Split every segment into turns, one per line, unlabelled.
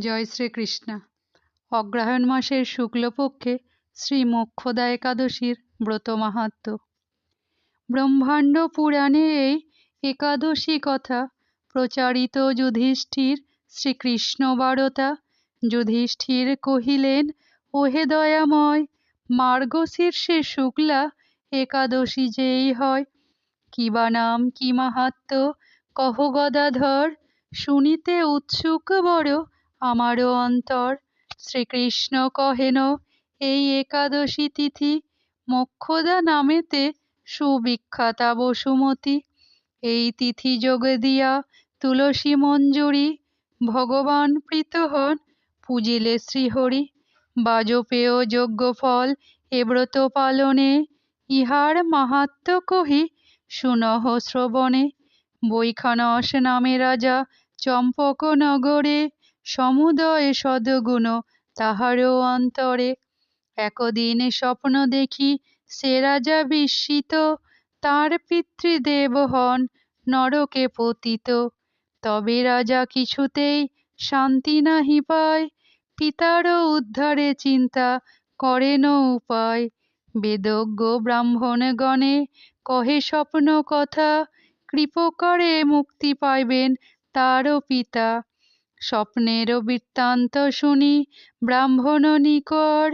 জয় শ্রীকৃষ্ণ। অগ্রহায়ণ মাসের শুক্লপক্ষে শ্রী মোক্ষদা একাদশীর ব্রত মাহাত্ম। ব্রহ্মাণ্ড পুরাণে এই একাদশী কথা প্রচারিত যুধিষ্ঠির শ্রীকৃষ্ণ বারতা। যুধিষ্ঠির কহিলেন, ওহে দয়াময়, মার্গশীর্ষে শুক্লা একাদশী যেই হয় কিবা নাম, কি মাহাত্ম, কহ গদাধর, শুনিতে উৎসুক বড় আমারও অন্তর। শ্রীকৃষ্ণ কহেন, এই একাদশী তিথি মোক্ষদা নামেতে সুবিখ্যাতা বসুমতী। এই তিথি যোগে দিয়া তুলসী মঞ্জুরি, ভগবান প্রীত হন পুজিলে শ্রীহরি। বাজপেয় যজ্ঞ ফল এ ব্রত পালনে ইহার মাহাত্ম কহি সুনহ শ্রবণে। বৈখানস নামে রাজা চম্পক নগরে সমুদয় সদগুণ তাহারও অন্তরে। একদিন স্বপ্ন দেখি সে রাজা বিস্মিত, তার পিতৃদেব হন নরকে পতিত। তবে রাজা কিছুতেই শান্তি নাহি পায় পিতারও উদ্ধারে চিন্তা করেন উপায়। বেদজ্ঞ ব্রাহ্মণগণে কহে স্বপ্ন কথা কৃপকরে মুক্তি পাইবেন তারও পিতা। স্বপ্নের বৃত্তান্ত শুনি ব্রাহ্মণ নিকর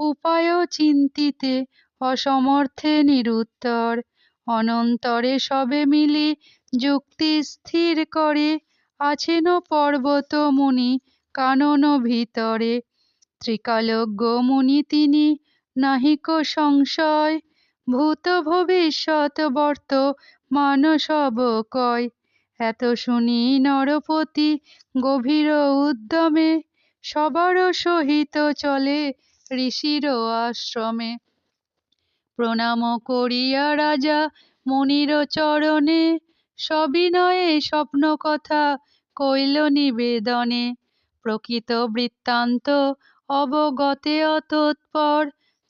উপায় চিন্তিতে, অসমর্থে নিরুত্তর। অনন্তরে সবে মিলি যুক্তি স্থির করে, আছেন পর্বত মুনি কানন ভিতরে। ত্রিকালজ্ঞ মুনি তিনি নাহিক সংশয়, ভূত ভবিষ্যৎ বর্ত মানসব কয় এত শুনি নরপতি গভীর উদ্যমে, সবার সহিত চলে ঋষির আশ্রমে। প্রণাম করিয়া রাজা মুনির চরণে, সবিনয়ে স্বপ্ন কথা কইল নিবেদনে। প্রকৃত বৃত্তান্ত অবগতে অতৎপর,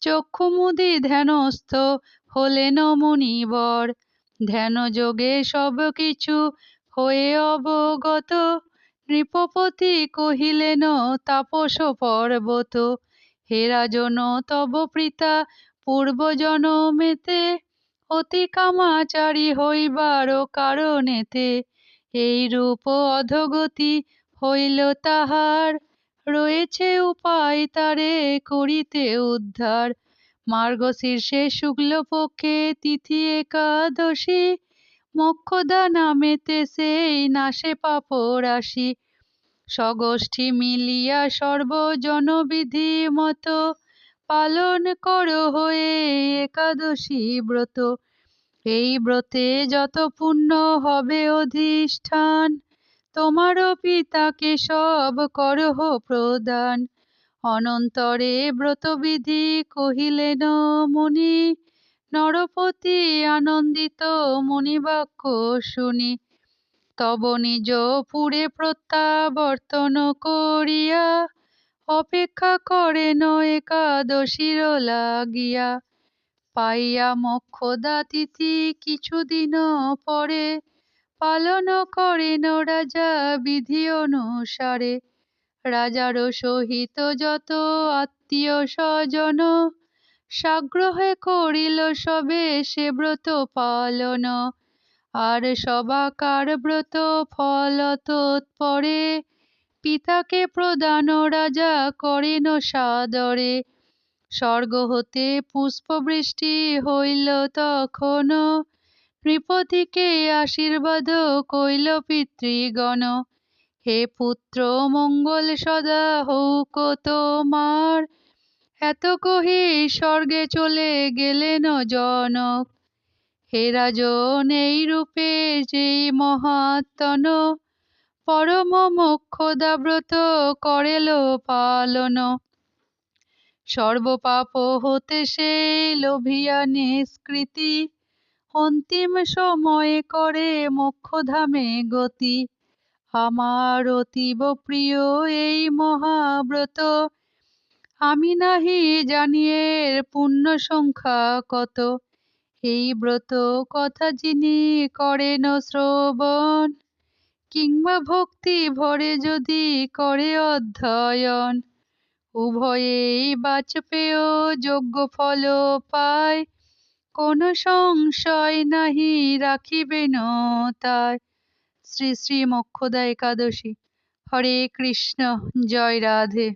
চক্ষুমুদি ধ্যানস্থ হলেন মুনিবর। ধ্যান যোগে সব কিছু হয়ে অবগত। নৃপপতি কহিলেন, তাপস পর্বত, হে রাজন, তব পিতা, পূর্বজনমেতে অতি কামাচারী হইবার কারণেতে এই রূপ অধগতি হইল তাহার। রয়েছে উপায় তারে করিতে উদ্ধার। মার্গশীর্ষে শুক্লপক্ষে তিথি একাদশী। মোক্ষদা নামেতে সেই নাশে পাপ রাশি স্বগোষ্ঠী মিলিয়া সর্বজনবিধি মত পালন কর হয়ে একাদশী ব্রত। এই ব্রতে যত পুণ্য হবে অধিষ্ঠান, তোমারও পিতাকে সব করহ প্রদান। অনন্তরে ব্রতবিধি কহিলেন মুনি নরপতি আনন্দিত মুনিবাক্য শুনি। তব নিজ পুরে প্রত্যাবর্তন করিয়া অপেক্ষা করেন একাদশীর লাগিয়া। পাইয়া মোক্ষদা তিথি কিছুদিন পরে পালন করেন রাজা বিধি অনুসারে। রাজার সহিত যত আত্মীয় স্বজন সাগ্রহে করিল সবে সে ব্রত পালন। আর সবাকার ব্রত ফল তৎপরে পিতাকে প্রদান রাজা করেন সাদরে। স্বর্গ হতে পুষ্পবৃষ্টি হইল তখন, নৃপতিকে আশীর্বাদ কইল পিতৃগণ। হে পুত্র, মঙ্গল সদা হৌক তোমার। এত কহি স্বর্গে চলে গেলেন জনক। হে রাজন, এই রূপে যেই মহাত্তন পরম মোক্ষদাব্রত করেল পালন। সর্বপাপ হতে সেই লোভিয়া নিষ্কৃতি, অন্তিম সময়ে করে মোক্ষধামে গতি। আমার অতীব প্রিয় এই মহাব্রত। আমি নাহি জানিয়ের পুণ্য সংখ্যা কত। এই ব্রত কথা যিনি করেন শ্রবণ, কিংবা ভক্তি ভরে যদি করে অধ্যয়ন, উভয়েই বাজপেয় যোগ্য ফল পায়। কোনো সংশয় নাহি রাখিবেন তাই। শ্রী শ্রী মোক্ষদা একাদশী। হরে কৃষ্ণ জয় রাধে।